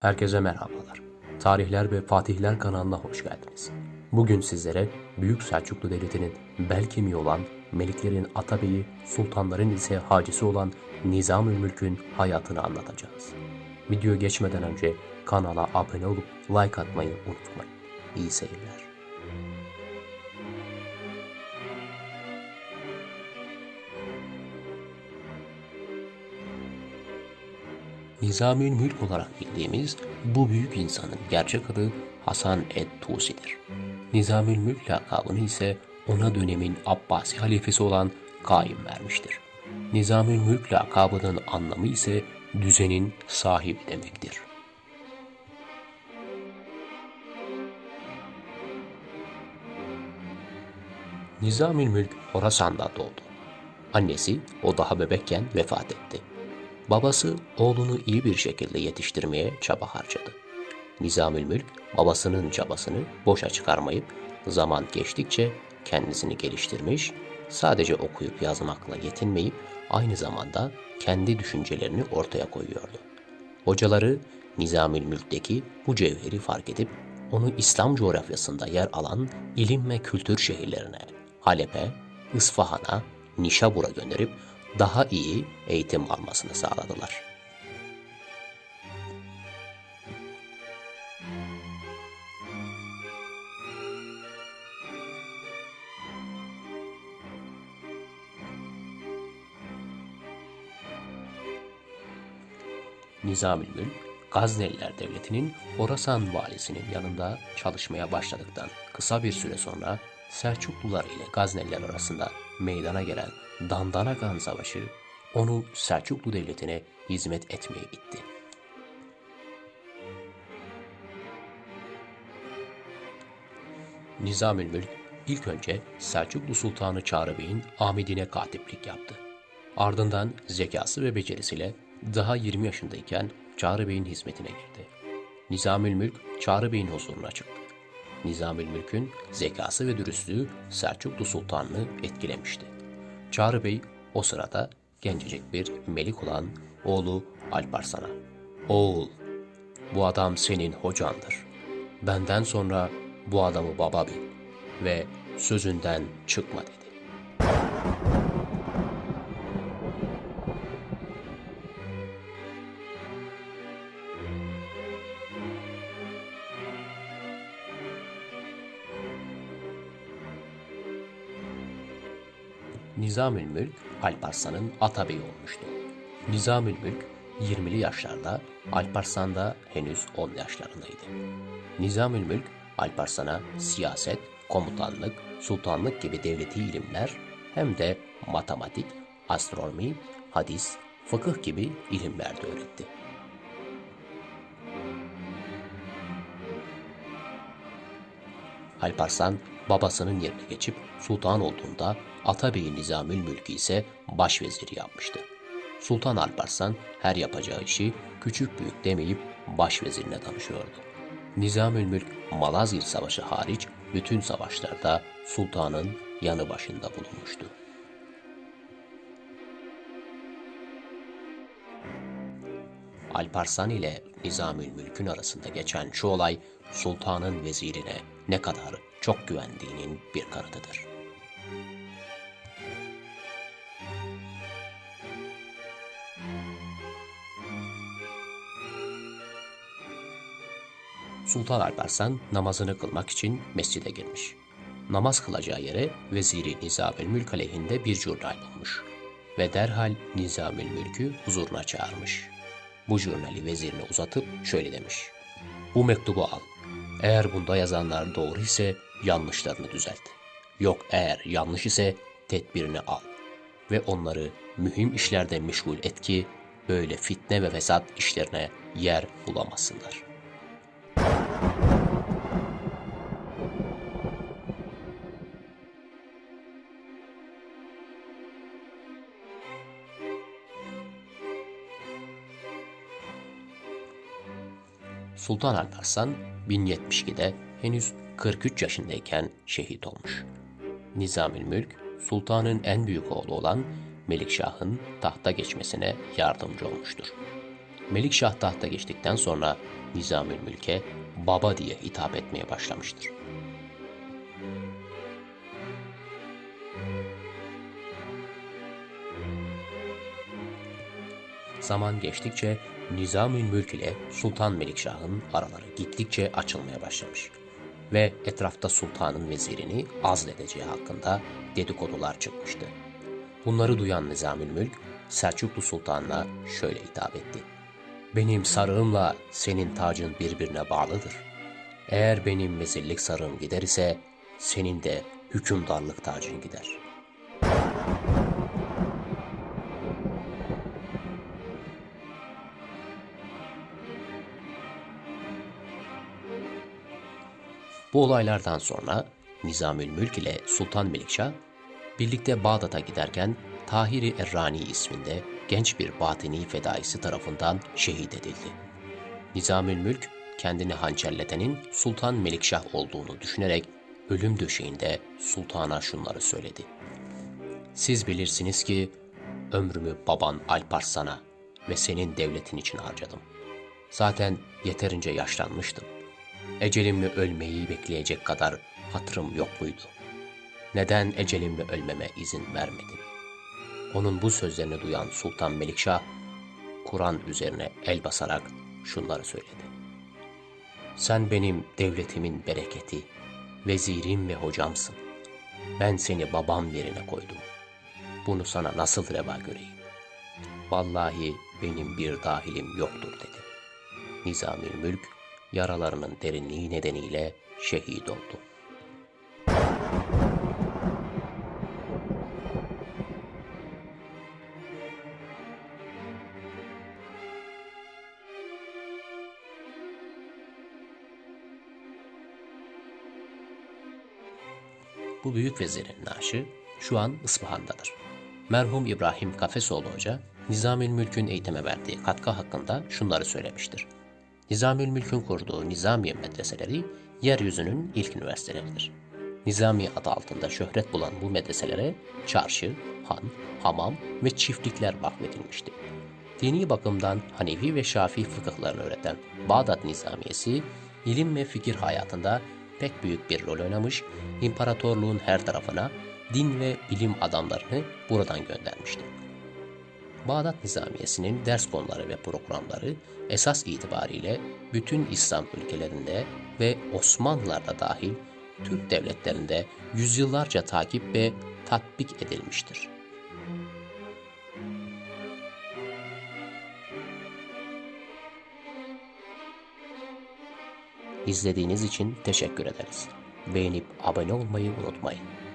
Herkese merhabalar. Tarihler ve Fatihler kanalına hoş geldiniz. Bugün sizlere Büyük Selçuklu Devleti'nin bel kemiği olan Meliklerin Atabeyi, Sultanların ise hacisi olan Nizam-ül Mülk'ün hayatını anlatacağız. Video geçmeden önce kanala abone olup like atmayı unutmayın. İyi seyirler. Nizami Mülk olarak bildiğimiz bu büyük insanın gerçek adı Hasan et-Tusi'dir. Nizami Mülk lakabını ise ona dönemin Abbasi halifesi olan Kaim vermiştir. Nizami Mülk lakabının anlamı ise düzenin sahibi demektir. Nizami Mülk Horasan'da doğdu. Annesi o daha bebekken vefat etti. Babası oğlunu iyi bir şekilde yetiştirmeye çaba harcadı. Nizamül Mülk babasının çabasını boşa çıkarmayıp zaman geçtikçe kendisini geliştirmiş, sadece okuyup yazmakla yetinmeyip aynı zamanda kendi düşüncelerini ortaya koyuyordu. Hocaları Nizamül Mülk'teki bu cevheri fark edip onu İslam coğrafyasında yer alan ilim ve kültür şehirlerine, Halep'e, İsfahan'a, Nişabur'a gönderip daha iyi eğitim almasını sağladılar. Nizamül Mülk, Gazneliler Devleti'nin Horasan valisinin yanında çalışmaya başladıktan kısa bir süre sonra Selçuklular ile Gazneliler arasında meydana gelen Dandanakan Savaşı onu Selçuklu Devleti'ne hizmet etmeye itti. Nizamül Mülk ilk önce Selçuklu Sultanı Çağrı Bey'in Ahmedine katiplik yaptı. Ardından zekası ve becerisiyle daha 20 yaşındayken Çağrı Bey'in hizmetine girdi. Nizamül Mülk Çağrı Bey'in huzuruna çıktı. Nizamül Mülk'ün zekası ve dürüstlüğü Selçuklu Sultanını etkilemişti. Çağrı Bey o sırada gencecik bir melik olan oğlu Alparslan'a Oğul, bu adam senin hocandır. Benden sonra bu adamı baba bil ve sözünden çıkma dedi. Nizamül Mülk Alparslan'ın atabeyi olmuştu. Nizamül Mülk 20'li yaşlarda, Alparslan da henüz 10 yaşlarındaydı. Nizamül Mülk Alparslan'a siyaset, komutanlık, sultanlık gibi devleti ilimler hem de matematik, astronomi, hadis, fıkıh gibi ilimler de öğretti. Alparslan babasının yerine geçip sultan olduğunda Atabey Nizamül Mülkü ise başveziri yapmıştı. Sultan Alparslan her yapacağı işi küçük büyük demeyip başvezirine danışıyordu. Nizamül Mülk Malazgirt Savaşı hariç bütün savaşlarda sultanın yanı başında bulunmuştu. Alparslan ile Nizamül Mülk'ün arasında geçen şu olay sultanın vezirine ne kadar çok güvendiğinin bir kanıtıdır. Sultan Alparslan namazını kılmak için mescide girmiş. Namaz kılacağı yere veziri Nizamül Mülk aleyhinde bir jurnal bulmuş ve derhal Nizamül Mülk'ü huzuruna çağırmış. Bu jurnali vezirine uzatıp şöyle demiş. Bu mektubu al. Eğer bunda yazanlar doğru ise yanlışlarını düzelt. Yok eğer yanlış ise tedbirini al. Ve onları mühim işlerde meşgul et ki böyle fitne ve fesat işlerine yer bulamasınlar. Sultan Alparslan 1072'de henüz 43 yaşındayken şehit olmuş. Nizamül Mülk, sultanın en büyük oğlu olan Melikşah'ın tahta geçmesine yardımcı olmuştur. Melikşah tahta geçtikten sonra Nizamül Mülk'e baba diye hitap etmeye başlamıştır. Zaman geçtikçe Nizamül Mülk ile Sultan Melikşah'ın araları gittikçe açılmaya başlamış ve etrafta sultanın vezirini azledeceği hakkında dedikodular çıkmıştı. Bunları duyan Nizamül Mülk Selçuklu Sultan'la şöyle hitap etti. Benim sarığımla senin tacın birbirine bağlıdır. Eğer benim vezirlik sarığım gider ise senin de hükümdarlık tacın gider. Bu olaylardan sonra Nizamül Mülk ile Sultan Melikşah birlikte Bağdat'a giderken Tahiri Errani isminde genç bir batini fedaisi tarafından şehit edildi. Nizamül Mülk kendini hançerletenin Sultan Melikşah olduğunu düşünerek ölüm döşeğinde sultana şunları söyledi. Siz bilirsiniz ki ömrümü baban Alparslan'a ve senin devletin için harcadım. Zaten yeterince yaşlanmıştım. Ecelimle ölmeyi bekleyecek kadar hatırım yok muydu? Neden ecelimle ölmeme izin vermedin? Onun bu sözlerini duyan Sultan Melikşah, Kur'an üzerine el basarak şunları söyledi. Sen benim devletimin bereketi, vezirim ve hocamsın. Ben seni babam yerine koydum. Bunu sana nasıl reva göreyim? Vallahi benim bir dahilim yoktur dedi. Nizamül Mülk yaralarının derinliği nedeniyle şehit oldu. Bu büyük vezirin naaşı şu an İsfahan'dadır. Merhum İbrahim Kafesoğlu Hoca, Nizamül Mülk'ün eğitime verdiği katkı hakkında şunları söylemiştir. Nizamül Mülk'ün kurduğu Nizamiye medreseleri yeryüzünün ilk üniversiteleridir. Nizami adı altında şöhret bulan bu medreselere çarşı, han, hamam ve çiftlikler vakfedilmişti. Dini bakımdan Hanefi ve Şafii fıkıhlarını öğreten Bağdat Nizamiyesi, ilim ve fikir hayatında pek büyük bir rol oynamış, imparatorluğun her tarafına din ve bilim adamlarını buradan göndermişti. Bağdat Nizamiyesi'nin ders konuları ve programları esas itibariyle bütün İslam ülkelerinde ve Osmanlılar'da dahil Türk devletlerinde yüzyıllarca takip ve tatbik edilmiştir. İzlediğiniz için teşekkür ederiz. Beğenip abone olmayı unutmayın.